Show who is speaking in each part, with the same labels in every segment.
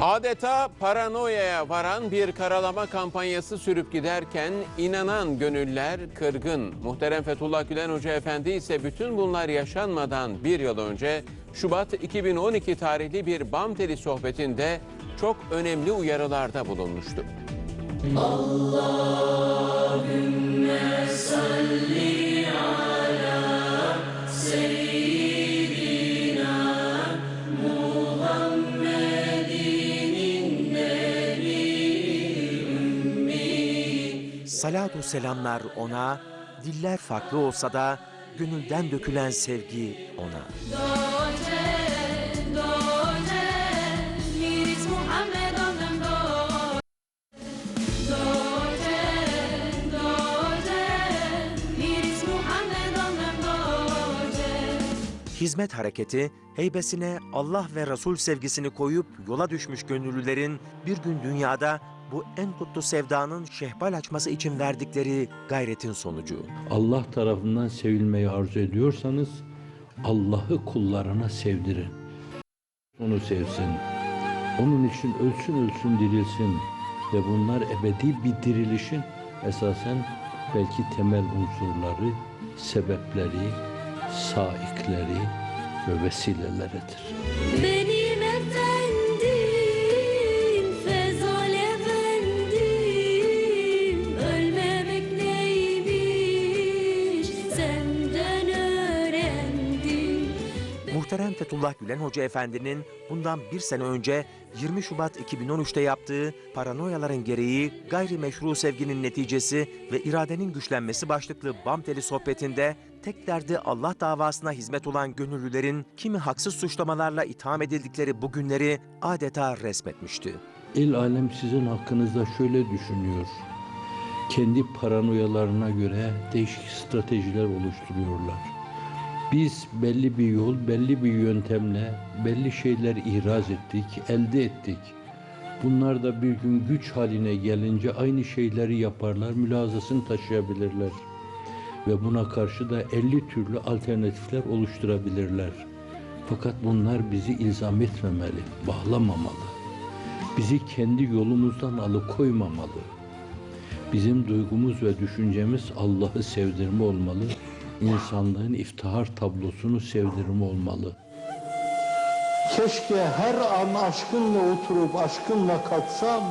Speaker 1: Adeta paranoyaya varan bir karalama kampanyası sürüp giderken inanan gönüller kırgın. Muhterem Fethullah Gülen Hoca Efendi ise bütün bunlar yaşanmadan bir yıl önce Şubat 2012 tarihli bir BAM teli sohbetinde çok önemli uyarılarda bulunmuştu.
Speaker 2: Salatu selamlar ona, diller farklı olsa da gönülden dökülen sevgi ona. Hizmet hareketi heybesine Allah ve Resul sevgisini koyup yola düşmüş gönüllülerin bir gün dünyada bu en kutlu sevdanın şehbal açması için verdikleri gayretin sonucu.
Speaker 3: Allah tarafından sevilmeyi arzu ediyorsanız Allah'ı kullarına sevdirin. Onu sevsin. Onun için ölsün ölsün dirilsin. Ve bunlar ebedi bir dirilişin esasen belki temel unsurları, sebepleri, saikleri ve vesileleridir.
Speaker 4: Benim efendim,
Speaker 2: Fethullah Gülen Hoca Efendi'nin bundan bir sene önce 20 Şubat 2013'te yaptığı paranoyaların gereği gayrimeşru sevginin neticesi ve iradenin güçlenmesi başlıklı BAM teli sohbetinde tek derdi Allah davasına hizmet olan gönüllülerin kimi haksız suçlamalarla itham edildikleri bu günleri adeta resmetmişti.
Speaker 3: El alem sizin hakkınızda şöyle düşünüyor. Kendi paranoyalarına göre değişik stratejiler oluşturuyorlar. Biz belli bir yol, belli bir yöntemle belli şeyler ihraz ettik, elde ettik. Bunlar da bir gün güç haline gelince aynı şeyleri yaparlar, mülazasını taşıyabilirler. Ve buna karşı da 50 türlü alternatifler oluşturabilirler. Fakat bunlar bizi ilzam etmemeli, bağlamamalı bizi kendi yolumuzdan alıkoymamalı. Bizim duygumuz ve düşüncemiz Allah'ı sevdirme olmalı. İnsanlığın iftihar tablosunu sevdirme olmalı.
Speaker 5: Keşke her an aşkınla oturup aşkınla kalksam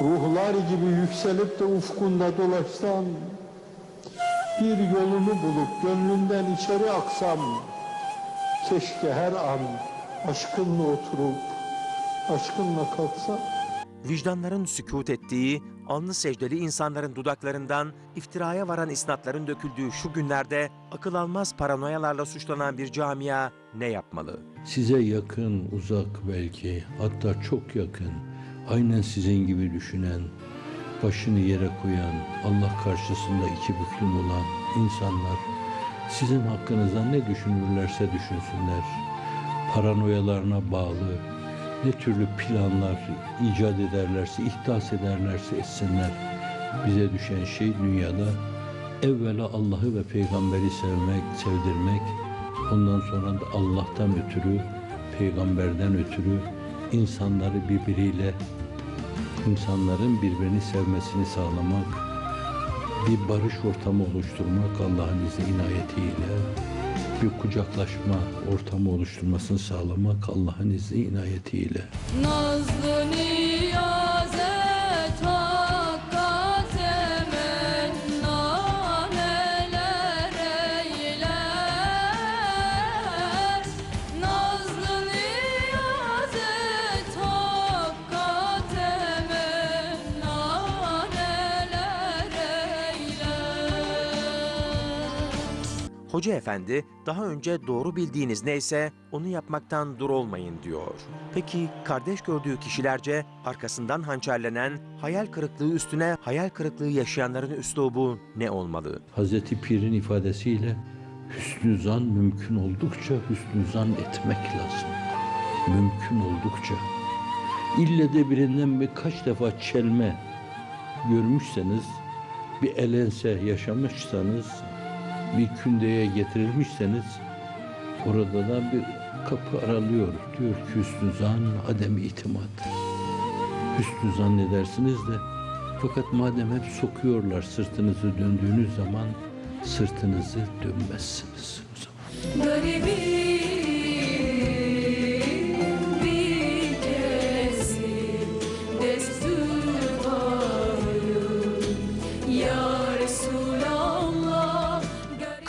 Speaker 5: Ruhlar gibi yükselip de ufkunda dolaşsam Bir yolunu bulup gönlünden içeri aksam Keşke her an aşkınla oturup aşkınla kalksam
Speaker 2: Vicdanların sükut ettiği, alnı secdeli insanların dudaklarından iftiraya varan isnatların döküldüğü şu günlerde akıl almaz paranoyalarla suçlanan bir camia ne yapmalı?
Speaker 3: Size yakın, uzak belki, hatta çok yakın, aynen sizin gibi düşünen, başını yere koyan, Allah karşısında iki büklüm olan insanlar sizin hakkınızda ne düşünürlerse düşünsünler. Paranoyalarına bağlı, ne türlü planlar icat ederlerse, ihdas ederlerse etsinler. Bize düşen şey dünyada evvela Allah'ı ve peygamberi sevmek, sevdirmek, ondan sonra da Allah'tan ötürü, peygamberden ötürü insanları birbiriyle, insanların birbirini sevmesini sağlamak, bir barış ortamı oluşturmak Allah'ın izni inayetiyle, bir kucaklaşma ortamı oluşturmasını sağlamak Allah'ın izni inayetiyle.
Speaker 4: Nazlı
Speaker 2: Hoca efendi daha önce doğru bildiğiniz neyse onu yapmaktan dur olmayın diyor. Peki kardeş gördüğü kişilerce arkasından hançerlenen hayal kırıklığı üstüne hayal kırıklığı yaşayanların üslubu ne olmalı?
Speaker 3: Hazreti Pir'in ifadesiyle hüsnü zan mümkün oldukça hüsnü zan etmek lazım. Mümkün oldukça. İlle de birinden birkaç defa çelme görmüşseniz, bir elense yaşamışsanız, bir kündeye getirilmişseniz orada da bir kapı aralıyor. Diyor ki hüsnü zan, adem itimat. Hüsnü zannedersiniz de fakat madem hep sokuyorlar sırtınızı döndüğünüz zaman sırtınızı dönmezsiniz o zaman.
Speaker 4: Garibim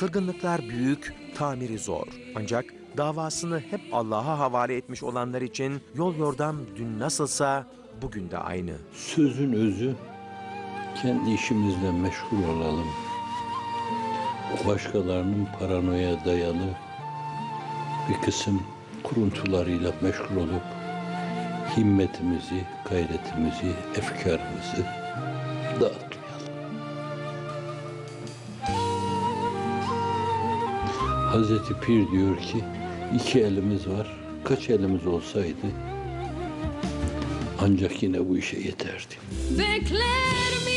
Speaker 2: Kırgınlıklar büyük, tamiri zor. Ancak davasını hep Allah'a havale etmiş olanlar için yol yordam dün nasılsa bugün de aynı.
Speaker 3: Sözün özü kendi işimizle meşgul olalım. Başkalarının paranoya dayalı bir kısım kuruntularıyla meşgul olup himmetimizi, gayretimizi, efkarımızı dağıtmayalım. Hazreti Pir diyor ki iki elimiz var. Kaç elimiz olsaydı ancak yine bu işe yeterdi.
Speaker 4: Bekler mi